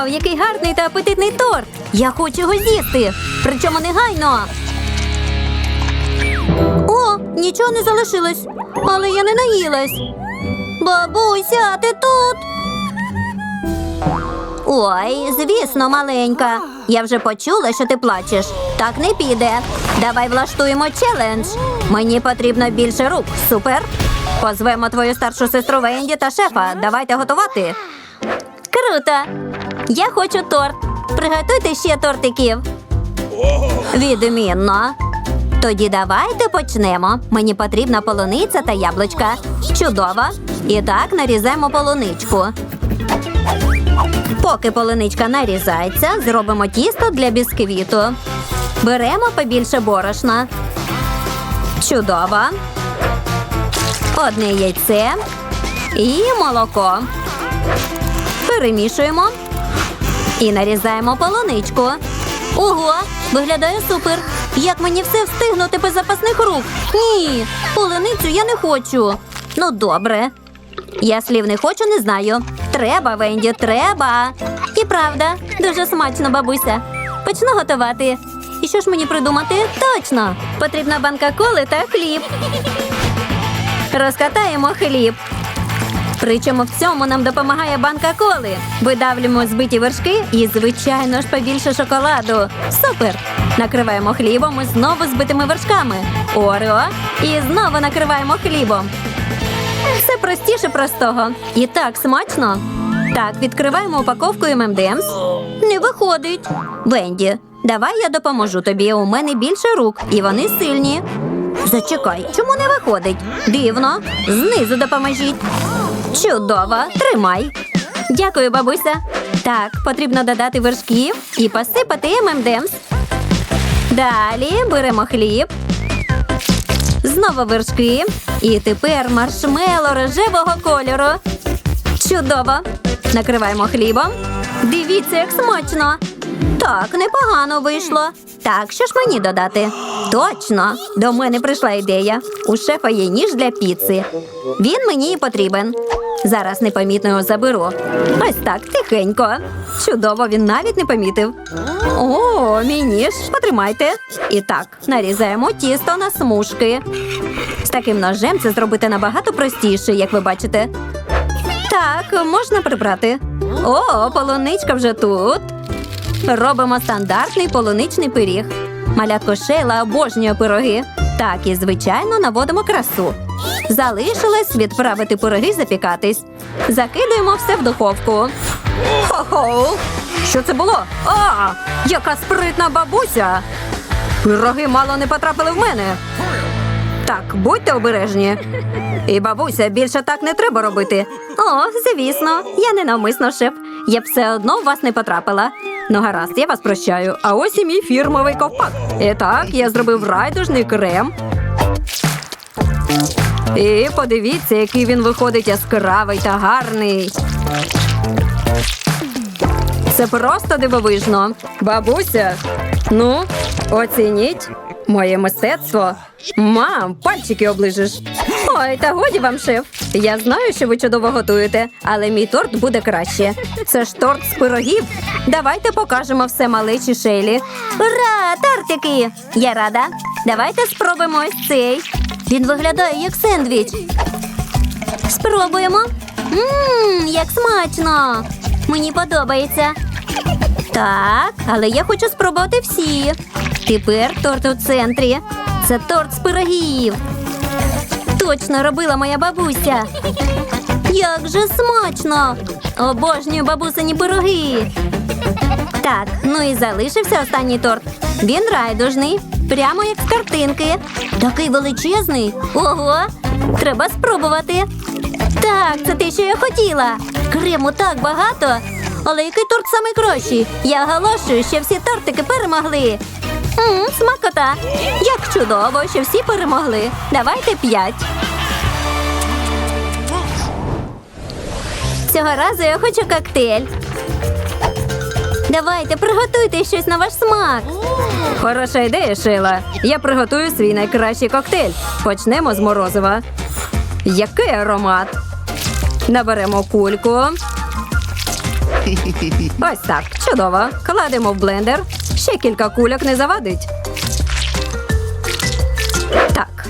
Вау, який гарний та апетитний торт! Я хочу його з'їсти. Причому негайно. О, нічого не залишилось, але я не наїлась. Бабуся, ти тут? Ой, звісно, маленька. Я вже почула, що ти плачеш. Так не піде. Давай влаштуємо челендж. Мені потрібно більше рук. Супер. Позвемо твою старшу сестру Венді та шефа. Давайте готувати. Круто! Я хочу торт. Приготуйте ще тортиків. Відмінно. Тоді давайте почнемо. Мені потрібна полуниця та яблучка. Чудово. І так нарізаємо полуничку. Поки полуничка нарізається, зробимо тісто для бісквіту. Беремо побільше борошна. Чудово. Одне яйце і молоко. Перемішуємо і нарізаємо полуничку. Ого, виглядає супер. Як мені все встигнути без запасних рук? Ні, полуницю я не хочу. Ну, добре. Я слів не хочу, не знаю. Треба, Венді, треба. І правда, дуже смачно, бабуся. Почну готувати. І що ж мені придумати? Точно! Потрібна банка коли та хліб. Розкатаємо хліб. Причому в цьому нам допомагає банка коли. Видавлюємо збиті вершки і, звичайно ж, побільше шоколаду. Супер! Накриваємо хлібом і знову збитими вершками. Орео. І знову накриваємо хлібом. Все простіше простого. І так смачно. Так, відкриваємо упаковку ММДМС. Не виходить. Венді, давай я допоможу тобі. У мене більше рук, і вони сильні. Зачекай, чому не виходить? Дивно. Знизу допоможіть. Чудово, тримай. Дякую, бабуся. Так, потрібно додати вершків і посипати ММДМС. Далі беремо хліб. Знову вершки. І тепер маршмело рожевого кольору. Чудово. Накриваємо хлібом. Дивіться, як смачно. Так, непогано вийшло. Так, що ж мені додати? Точно, до мене прийшла ідея. У шефа є ніж для піци. Він мені і потрібен. Зараз непомітно його заберу. Ось так, тихенько. Чудово, він навіть не помітив. О, мій ніж, потримайте. І так, нарізаємо тісто на смужки. З таким ножем це зробити набагато простіше, як ви бачите. Так, можна прибрати. О, полуничка вже тут. Робимо стандартний полуничний пиріг. Малятко Шейла обожнює пироги. Так, і звичайно наводимо красу. Залишилось відправити пироги запікатись. Закидуємо все в духовку. Хо-хо! Що це було? А, яка спритна бабуся! Пироги мало не потрапили в мене. Так, будьте обережні. І бабуся, більше так не треба робити. О, звісно, я ненавмисно шеф. Я б все одно в вас не потрапила. Ну, гаразд, я вас прощаю. А ось і мій фірмовий ковпак. І так, я зробив райдужний крем. І подивіться, який він виходить яскравий та гарний. Це просто дивовижно. Бабуся, ну, оцініть моє мистецтво. Мам, пальчики оближеш. Ой, та годі вам, шеф. Я знаю, що ви чудово готуєте, але мій торт буде краще. Це ж торт з пирогів. Давайте покажемо все малечі Шейлі. Ура, тортики! Я рада. Давайте спробуємо ось цей. Він виглядає як сендвіч. Спробуємо. Ммм, як смачно! Мені подобається. Так, але я хочу спробувати всі. Тепер торт у центрі. Це торт з пирогів. Точно робила моя бабуся. Як же смачно! Обожнюю бабусині пироги. Так, ну і залишився останній торт. Він райдужний, прямо як з картинки. Такий величезний. Ого! Треба спробувати. Так, це те, що я хотіла. Крему так багато. Але який торт самий кращий? Я оголошую, що всі тортики перемогли. Мм, смакота. Як чудово, що всі перемогли. Давайте п'ять. Цього разу я хочу коктейль. Давайте, приготуйте щось на ваш смак. Хороша ідея, Шейла. Я приготую свій найкращий коктейль. Почнемо з морозива. Який аромат? Наберемо кульку. Ось так, чудово. Кладемо в блендер. Ще кілька кульок не завадить. Так.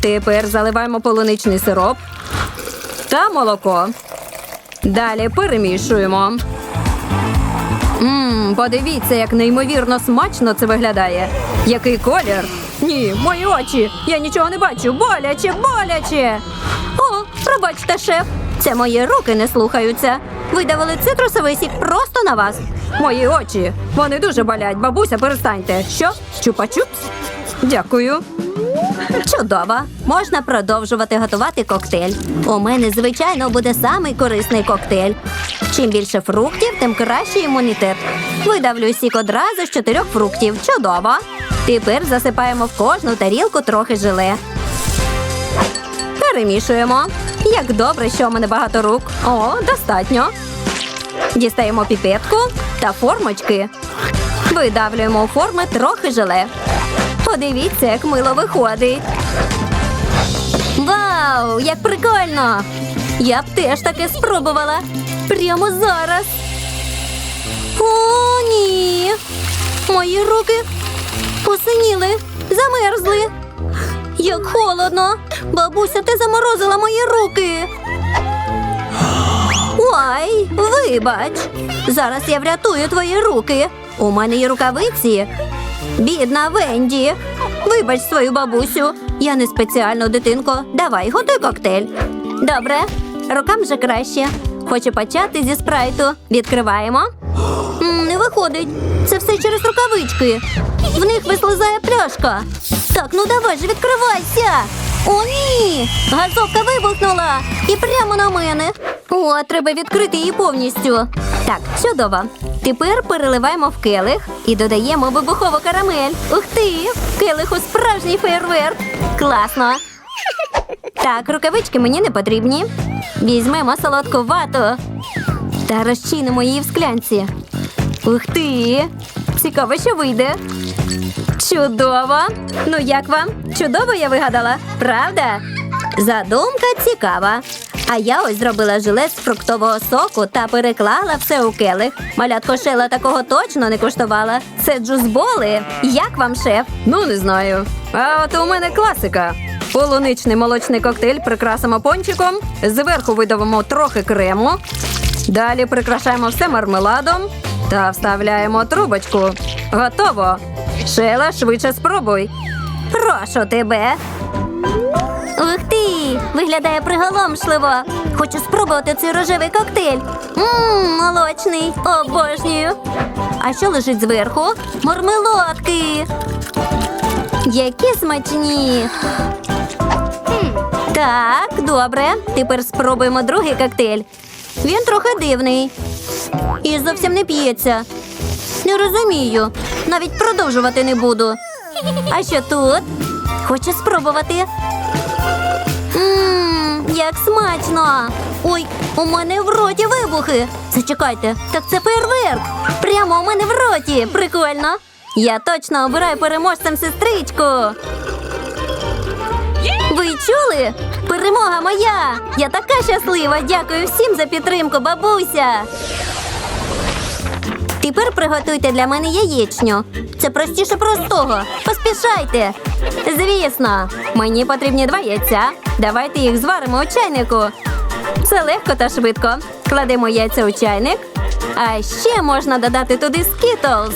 Тепер заливаємо полуничний сироп та молоко. Далі перемішуємо. Мм, подивіться, як неймовірно смачно це виглядає. Який колір? Ні, мої очі. Я нічого не бачу. Боляче, боляче. О, пробачте, шеф. Це мої руки не слухаються. Видавили цитрусовий сік просто на вас. Мої очі. Вони дуже болять. Бабуся, перестаньте. Що? Чупа-чупс? Дякую. Чудово! Можна продовжувати готувати коктейль. У мене, звичайно, буде самий корисний коктейль. Чим більше фруктів, тим кращий імунітет. Видавлю сік одразу з чотирьох фруктів. Чудово! Тепер засипаємо в кожну тарілку трохи желе. Перемішуємо. Як добре, що у мене багато рук. О, достатньо. Дістаємо піпетку та формочки. Видавлюємо у форми трохи желе. Подивіться, як мило виходить. Вау, як прикольно! Я б теж таке спробувала. Прямо зараз. О, ні. Мої руки посиніли, замерзли. Як холодно. Бабуся, ти заморозила мої руки. Ой, вибач. Зараз я врятую твої руки. У мене є рукавиці. Бідна Венді. Вибач свою бабусю. Я не спеціально, дитинко. Давай, готуй коктейль. Добре, рукам вже краще. Хочу почати зі спрайту. Відкриваємо. Не виходить. Це все через рукавички. В них вислизає пляшка. Так, ну давай же відкривайся. О, ні! Газовка вибухнула і прямо на мене. О, треба відкрити її повністю. Так, чудово. Тепер переливаємо в келих і додаємо вибухову карамель. Ух ти! В келиху справжній фейерверк. Класно. Так, рукавички мені не потрібні. Візьмемо солодку вату та розчинимо її в склянці. Ух ти! Цікаво, що вийде. Чудово! Ну як вам? Чудово я вигадала, правда? Задумка цікава. А я ось зробила жилет з фруктового соку та переклала все у келих. Малятко Шела такого точно не коштувала. Це джузболи. Як вам, шеф? Ну, не знаю. А от у мене класика. Полуничний молочний коктейль прикрасимо пончиком, зверху видавимо трохи крему. Далі прикрашаємо все мармеладом та вставляємо трубочку. Готово. Шела, швидше спробуй. Прошу тебе. Ух ти! Виглядає приголомшливо. Хочу спробувати цей рожевий коктейль. Ммм, молочний, обожнюю. А що лежить зверху? Мармеладки. Які смачні. Так, добре. Тепер спробуємо другий коктейль. Він трохи дивний. І зовсім не п'ється. Не розумію. Навіть продовжувати не буду. А що тут? Хочу спробувати. Ммм, як смачно! Ой, у мене в роті вибухи. Зачекайте, так це фейерверк. Прямо у мене в роті. Прикольно. Я точно обираю переможцем сестричку. Ви чули? Перемога моя! Я така щаслива! Дякую всім за підтримку, бабуся! Тепер приготуйте для мене яєчню. Це простіше простого. Поспішайте. Звісно, мені потрібні два яйця. Давайте їх зваримо у чайнику. Це легко та швидко. Кладемо яйця у чайник. А ще можна додати туди скітлз.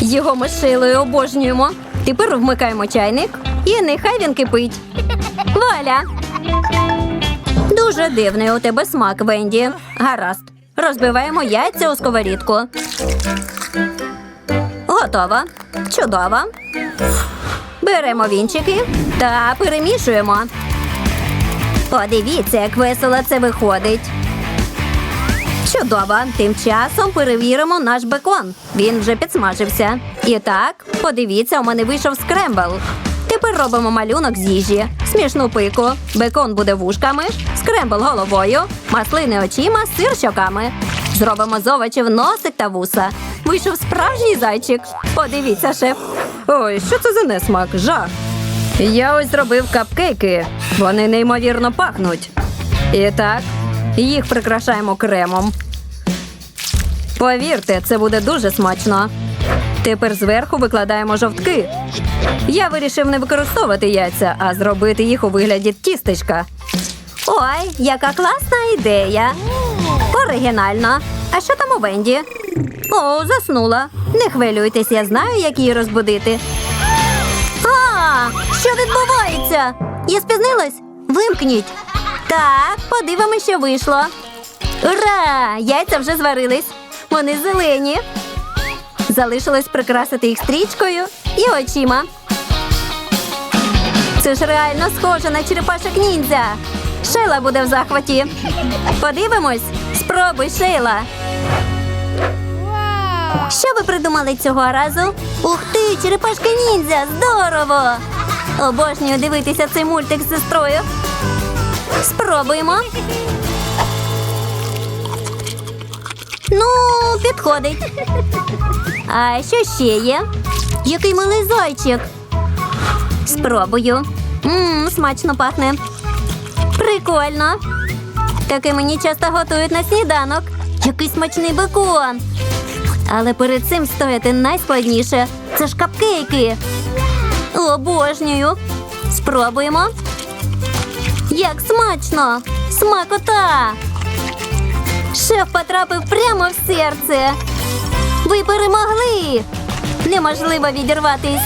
Його ми з Шейлою обожнюємо. Тепер вмикаємо чайник і нехай він кипить. Валя! Дуже дивний у тебе смак, Венді. Гаразд. Розбиваємо яйця у сковорідку. Готово. Чудово. Беремо вінчики та перемішуємо. Подивіться, як весело це виходить. Чудово. Тим часом перевіримо наш бекон. Він вже підсмажився. І так, подивіться, у мене вийшов скрембл. Тепер робимо малюнок з їжі. Смішну пику. Бекон буде вушками, скрембл головою, маслини очима, сир щоками. Зробимо з овочів носик та вуса. Вийшов справжній зайчик. Подивіться, шеф. Ой, що це за несмак? Жах. Я ось зробив капкейки. Вони неймовірно пахнуть. І так, Їх прикрашаємо кремом. Повірте, це буде дуже смачно. Тепер зверху викладаємо жовтки. Я вирішив не використовувати яйця, а зробити їх у вигляді тістечка. Ой, яка класна ідея. Оригінально. А що там у Венді? О, заснула. Не хвилюйтесь, я знаю, як її розбудити. А, що відбувається? Я спізнилась? Вимкніть. Так, подивимось, що вийшло. Ура! Яйця вже зварились. Вони зелені. Залишилось прикрасити їх стрічкою і очима. Це ж реально схоже на черепашок ніндзя. Шейла буде в захваті. Подивимось. Спробуй, Шейла. Що ви придумали цього разу? Ух ти, черепашки ніндзя! Здорово! Обожнюю дивитися цей мультик з сестрою. Спробуємо. Ну, підходить. А що ще є? Який милий зайчик. Спробую. Мм, смачно пахне. Прикольно. Таке мені часто готують на сніданок. Який смачний бекон. Але перед цим стояти найскладніше. Це ж капкейки. Обожнюю. Спробуємо. Як смачно! Смакота! Шеф потрапив прямо в серце. Ви перемогли! Неможливо відірватись.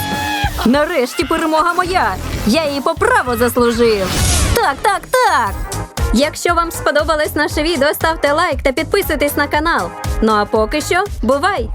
Нарешті перемога моя. Я її по праву заслужив. Так, так, так. Якщо вам сподобалось наше відео, ставте лайк та підписуйтесь на канал. Ну а поки що, бувай!